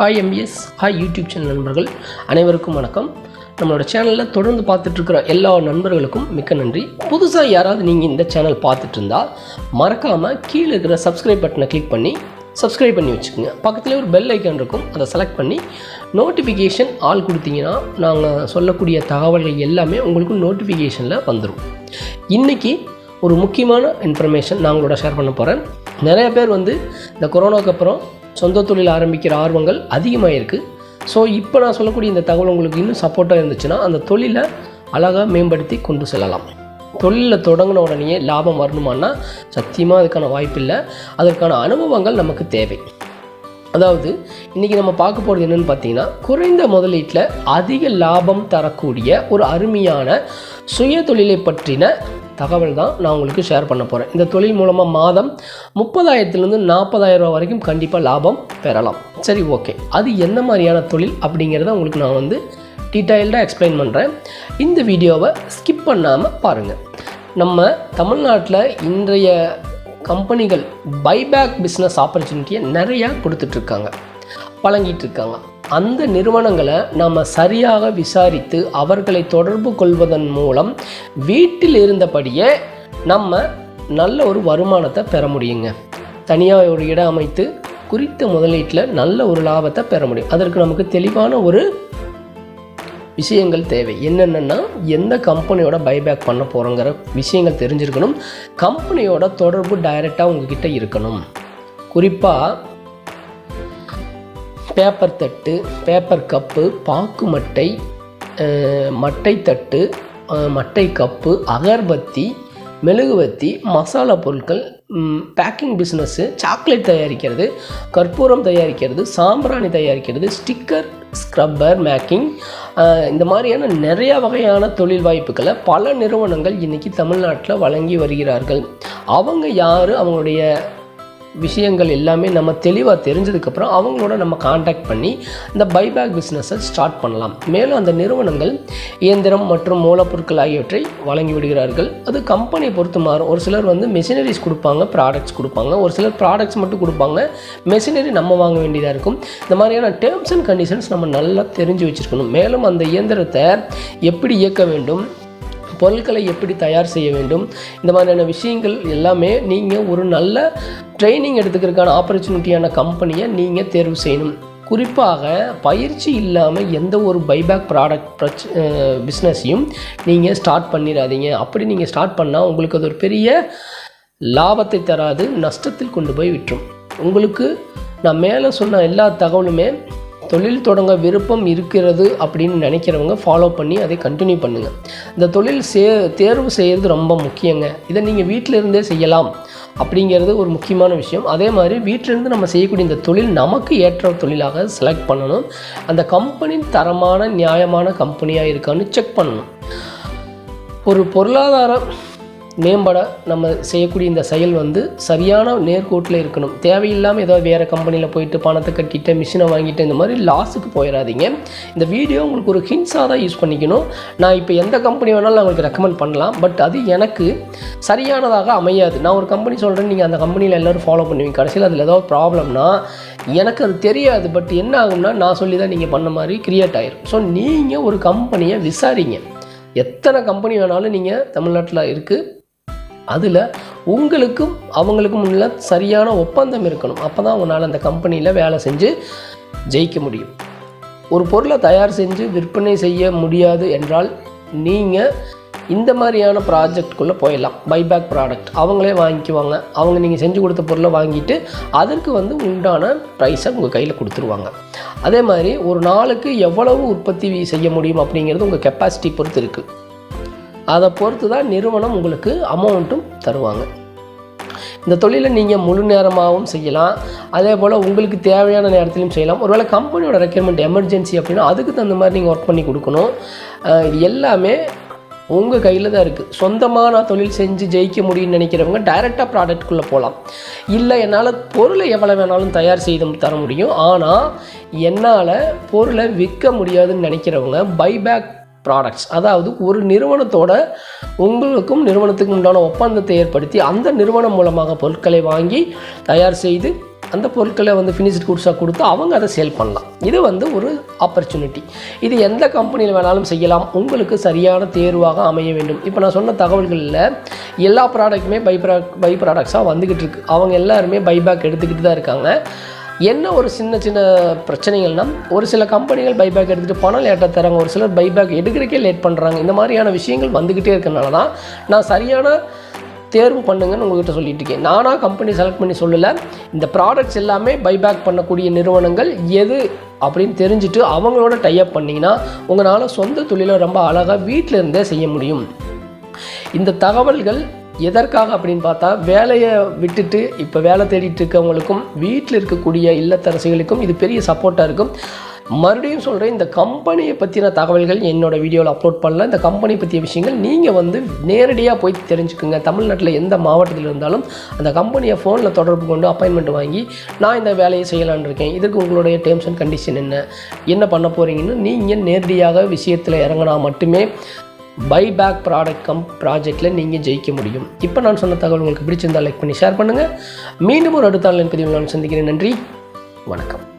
Hi MBS hi YouTube channel நண்பர்கள். அனைவருக்கும் வணக்கம். நம்மளோட சேனலில் தொடர்ந்து பார்த்துட்ருக்கிற எல்லா நண்பர்களுக்கும் மிக்க நன்றி. புதுசாக யாராவது நீங்கள் இந்த சேனல் பார்த்துட்டு இருந்தால் மறக்காமல் கீழே இருக்கிற சப்ஸ்கிரைப் பட்டனை கிளிக் பண்ணி சப்ஸ்கிரைப் பண்ணி வச்சுக்கோங்க. பக்கத்துலேயே ஒரு பெல் ஐக்கான் இருக்கும். அதை செலக்ட் பண்ணி நோட்டிஃபிகேஷன் ஆள் கொடுத்தீங்கன்னா நாங்கள் சொல்லக்கூடிய தகவல்கள் எல்லாமே உங்களுக்கு நோட்டிஃபிகேஷனில் வந்துடும் இன்றைக்கி ஒரு முக்கியமான இன்ஃபர்மேஷன் நான் உங்களோட ஷேர் பண்ண போகிறேன் நிறைய பேர் வந்து இந்த கொரோனாக்கப்புறம் சொந்த தொழில் ஆரம்பிக்கிற ஆர்வங்கள் அதிகமாக இருக்குது ஸோ இப்போ நான் சொல்லக்கூடிய இந்த தகவல் உங்களுக்கு இன்னும் சப்போர்ட்டாக இருந்துச்சுன்னா அந்த தொழிலை அழகாக மேம்படுத்தி கொண்டு செல்லலாம். தொழிலில் தொடங்கின உடனேயே லாபம் வரணுமான்னா சத்தியமாக அதுக்கான வாய்ப்பில்லை. அதற்கான அனுபவங்கள் நமக்கு தேவை. அதாவது இன்றைக்கி நம்ம பார்க்க போகிறது என்னென்னு பார்த்தீங்கன்னா குறைந்த முதலீட்டில் அதிக லாபம் தரக்கூடிய ஒரு அருமையான சுய தொழிலை பற்றின தகவல் தான் நான் உங்களுக்கு ஷேர் பண்ண போகிறேன் இந்த தொழில் மூலமாக மாதம் முப்பதாயிரத்துலேருந்து நாற்பதாயிரம் ரூபா வரைக்கும் கண்டிப்பாக லாபம் பெறலாம். சரி ஓகே அது எந்த மாதிரியான தொழில் அப்படிங்கிறத உங்களுக்கு நான் வந்து டீட்டெயில்டாக எக்ஸ்பிளைன் பண்ணுறேன் இந்த வீடியோவை ஸ்கிப் பண்ணாமல் பாருங்கள் நம்ம தமிழ்நாட்டில் இன்றைய கம்பெனிகள் பைபேக் பிஸ்னஸ் ஆப்பர்ச்சுனிட்டியை நிறையா கொடுத்துட்ருக்காங்க வழங்கிட்டு இருக்காங்க. அந்த நிறுவனங்களை நாம் சரியாக விசாரித்து அவர்களை தொடர்பு கொள்வதன் மூலம் வீட்டில் இருந்தபடியே நம்ம நல்ல ஒரு வருமானத்தை பெற முடியுங்க. தனியாக ஒரு இடம் அமைத்து குறித்த முதலீட்டில் நல்ல ஒரு லாபத்தை பெற முடியும். அதற்கு நமக்கு தெளிவான ஒரு விஷயங்கள் தேவை. என்னென்னா எந்த கம்பெனியோட பைபேக் பண்ண போகிறோங்கிற விஷயங்கள் தெரிஞ்சிருக்கணும். கம்பெனியோட தொடர்பு டைரெக்டாக உங்ககிட்ட இருக்கணும். குறிப்பாக பேப்பர் தட்டு பேப்பர் கப்பு பாக்கு மட்டை மட்டை தட்டு மட்டை கப்பு அகர்பத்தி மெழுகுவத்தி மசாலா பொருட்கள் பேக்கிங் பிஸ்னஸ்ஸு சாக்லேட் தயாரிக்கிறது கற்பூரம் தயாரிக்கிறது சாம்பிராணி தயாரிக்கிறது ஸ்டிக்கர் ஸ்க்ரப்பர் மேக்கிங் இந்த மாதிரியான நிறைய வகையான தொழில் வாய்ப்புகளை பல நிறுவனங்கள் இன்றைக்கி தமிழ்நாட்டில் வழங்கி வருகிறார்கள். அவங்க யார்? அவங்களுடைய விஷயங்கள் எல்லாமே நம்ம தெளிவாக தெரிஞ்சதுக்கப்புறம் அவங்களோட நம்ம காண்டாக்ட் பண்ணி இந்த பைபேக் பிஸ்னஸை ஸ்டார்ட் பண்ணலாம். மேலும் அந்த நிறுவனங்கள் இயந்திரம் மற்றும் மூலப்பொருட்கள் ஆகியவற்றை வழங்கி விடுகிறார்கள். அது கம்பெனியை பொறுத்து மாறும். ஒரு சிலர் வந்து மெஷினரிஸ் கொடுப்பாங்க ப்ராடக்ட்ஸ் கொடுப்பாங்க. ஒரு சிலர் ப்ராடக்ட்ஸ் மட்டும் கொடுப்பாங்க. மெஷினரி நம்ம வாங்க வேண்டியதாக இருக்கும். இந்த மாதிரியான டேர்ம்ஸ் அண்ட் கண்டிஷன்ஸ் நம்ம நல்லா தெரிஞ்சு வச்சுருக்கணும். மேலும் அந்த இயந்திரத்தை எப்படி இயக்க வேண்டும்? பொருட்களை எப்படி தயார் செய்ய வேண்டும்? இந்த மாதிரியான விஷயங்கள் எல்லாமே நீங்கள் ஒரு நல்ல ட்ரைனிங் எடுத்துக்கிறதுக்கான ஆப்பர்ச்சுனிட்டியான கம்பெனியை நீங்கள் தேர்வு செய்யணும். குறிப்பாக பயிற்சி இல்லாமல் எந்த ஒரு பைபேக் ப்ராடக்ட் பிரச் பிஸ்னஸையும் நீங்கள் ஸ்டார்ட் பண்ணிடாதீங்க. அப்படி நீங்கள் ஸ்டார்ட் பண்ணால் உங்களுக்கு அது ஒரு பெரிய லாபத்தை தராது நஷ்டத்தில் கொண்டு போய் விட்டுரும். உங்களுக்கு நான் மேலே சொன்ன எல்லா தகவலுமே தொழில் தொடங்க விருப்பம் இருக்கிறது அப்படின்னு நினைக்கிறவங்க ஃபாலோ பண்ணி அதை கண்டினியூ பண்ணுங்கள் இந்த தொழில் சே தேர்வு செய்கிறது ரொம்ப முக்கியங்க. இதை நீங்கள் வீட்டிலிருந்தே செய்யலாம் அப்படிங்கிறது ஒரு முக்கியமான விஷயம். அதே மாதிரி வீட்டிலேருந்து நம்ம செய்யக்கூடிய இந்த தொழில் நமக்கு ஏற்ற தொழிலாக செலக்ட் பண்ணணும். அந்த கம்பெனி தரமான நியாயமான கம்பெனியாக இருக்கான்னு செக் பண்ணணும். ஒரு பொருளாதாரம் மேம்பட நம்ம செய்யக்கூடிய இந்த செயல் வந்து சரியான நேர்கோட்டில் இருக்கணும். தேவையில்லாமல் ஏதோ வேறு கம்பெனியில் போயிட்டு பணத்தை கட்டிட்டு மிஷினை வாங்கிட்டு இந்த மாதிரி லாஸுக்கு போயிடாதீங்க இந்த வீடியோ உங்களுக்கு ஒரு ஹின்ஸாக தான் யூஸ் பண்ணிக்கணும். நான் இப்போ எந்த கம்பெனி வேணாலும் நான் உங்களுக்கு ரெக்கமெண்ட் பண்ணலாம். பட் அது எனக்கு சரியானதாக அமையாது. நான் ஒரு கம்பெனி சொல்கிறேன் நீங்கள் அந்த கம்பெனியில் எல்லோரும் ஃபாலோ பண்ணுவீங்க. கடைசியில் அதில் ஏதாவது ப்ராப்ளம்னா எனக்கு அது தெரியாது. பட் என்ன ஆகும்னா நான் சொல்லி தான் நீங்கள் பண்ண மாதிரி க்ரியேட் ஆயிரும். ஸோ நீங்கள் ஒரு கம்பெனியை விசாரிங்க. எத்தனை கம்பெனி வேணாலும் நீங்கள் தமிழ்நாட்டில் இருக்குது அதில் உங்களுக்கும் அவங்களுக்கும் உள்ள சரியான ஒப்பந்தம் இருக்கணும். அப்போ தான் உங்களால் அந்த கம்பெனியில் வேலை செஞ்சு ஜெயிக்க முடியும். ஒரு பொருளை தயார் செஞ்சு விற்பனை செய்ய முடியாது என்றால் நீங்கள் இந்த மாதிரியான ப்ராஜெக்ட்குள்ளே போயிடலாம். பைபேக் ப்ராடக்ட் அவங்களே வாங்கிக்குவாங்க. அவங்க நீங்கள் செஞ்சு கொடுத்த பொருளை வாங்கிட்டு அதற்கு வந்து உண்டான ப்ரைஸை உங்கள் கையில் கொடுத்துருவாங்க. அதே மாதிரி ஒரு நாளுக்கு எவ்வளவு உற்பத்தி செய்ய முடியும் அப்படிங்கிறது உங்கள் கெப்பாசிட்டி பொறுத்து இருக்குது அதை பொறுத்து தான் நிறுவனம் உங்களுக்கு அமௌண்ட்டும் தருவாங்க. இந்த தொழிலை நீங்கள் முழு நேரமாகவும் செய்யலாம். அதே போல் உங்களுக்கு தேவையான நேரத்திலையும் செய்யலாம். ஒருவேளை கம்பெனியோட ரெக்யர்மெண்ட் எமர்ஜென்சி அப்படின்னா அதுக்கு தகுந்த மாதிரி நீங்கள் ஒர்க் பண்ணி கொடுக்கணும். இது எல்லாமே உங்கள் கையில் தான் இருக்குது சொந்தமாக நான் தொழில் செஞ்சு ஜெயிக்க முடியும்னு நினைக்கிறவங்க டைரெக்டாக ப்ராடக்ட்குள்ளே போகலாம் இல்லை என்னால் பொருளை எவ்வளோ வேணாலும் தயார் செய்து தர முடியும். ஆனால் என்னால் பொருளை விற்க முடியாதுன்னு நினைக்கிறவங்க பைபேக் ப்ராடக்ட்ஸ் அதாவது ஒரு நிறுவனத்தோட உங்களுக்கும் நிறுவனத்துக்கும் உண்டான ஒப்பந்தத்தை ஏற்படுத்தி அந்த நிறுவனம் மூலமாக பொருட்களை வாங்கி தயார் செய்து அந்த பொருட்களை வந்து ஃபினிஷ்ட் குட்ஸாக கொடுத்து அவங்க அதை சேல் பண்ணலாம். இது வந்து ஒரு ஆப்பர்ச்சுனிட்டி இது எந்த கம்பெனியில் வேணாலும் செய்யலாம். உங்களுக்கு சரியான தேர்வாக அமைய வேண்டும். இப்போ நான் சொன்ன தகவல்களில் எல்லா ப்ராடக்ட்டுமே பை ப்ரா பை ப்ராடக்ட்ஸாக வந்துக்கிட்டு இருக்கு. அவங்க எல்லாருமே பைபேக் எடுத்துக்கிட்டு தான் இருக்காங்க. என்ன ஒரு சின்ன சின்ன பிரச்சனைகள்னா ஒரு சில கம்பெனிகள் பைபேக் எடுத்துகிட்டு பணம் லேட்டாக தராங்க ஒரு சிலர் பைபேக் எடுக்கிறக்கே லேட் பண்ணுறாங்க இந்த மாதிரியான விஷயங்கள் வந்துக்கிட்டே இருக்கனால தான் நான் சரியான தேர்வு பண்ணுங்கன்னு உங்கள்கிட்ட சொல்லிட்டு இருக்கேன். நானாக கம்பெனி செலக்ட் பண்ணி சொல்லலை. இந்த ப்ராடக்ட்ஸ் எல்லாமே பைபேக் பண்ணக்கூடிய நிறுவனங்கள் எது அப்படின்னு தெரிஞ்சுட்டு அவங்களோட டைப் பண்ணிங்கன்னா உங்களால் சொந்த தொழிலை ரொம்ப அழகாக வீட்டில் இருந்தே செய்ய முடியும். இந்த தகவல்கள் எதற்காக அப்படின்னு பார்த்தா வேலையை விட்டுட்டு இப்போ வேலை தேடிட்டு இருக்கவங்களுக்கும் வீட்டில் இருக்கக்கூடிய இல்லத்தரசிகளுக்கும் இது பெரிய சப்போர்ட்டாக இருக்கும். மறுபடியும் சொல்கிறேன் இந்த கம்பெனியை பற்றின தகவல்கள் என்னோடய வீடியோவில் அப்லோட் பண்ணல இந்த கம்பெனி பற்றிய விஷயங்கள் நீங்கள் வந்து நேரடியாக போய் தெரிஞ்சுக்குங்க. தமிழ்நாட்டில் எந்த மாவட்டத்தில் இருந்தாலும் அந்த கம்பெனியை ஃபோனில் தொடர்பு கொண்டு அப்பாயின்மெண்ட் வாங்கி நான் இந்த வேலையை செய்யலான்னு இருக்கேன். இதுக்கு உங்களுடைய டேர்ம்ஸ் அண்ட் கண்டிஷன் என்ன? என்ன பண்ண போகிறீங்கன்னு நீங்கள் நேரடியாக விஷயத்தில் இறங்கினா மட்டுமே பைபேக் ப்ராடக்ட் கம் ப்ராஜெக்டில் நீங்கள் ஜெயிக்க முடியும். இப்போ நான் சொன்ன தகவல் உங்களுக்கு பிடிச்சிருந்தால் லைக் பண்ணி ஷேர் பண்ணுங்கள் மீண்டும் ஒரு அடுத்த ஆன்லைன் பதிவில் நான் சந்திக்கிறேன். நன்றி. வணக்கம்.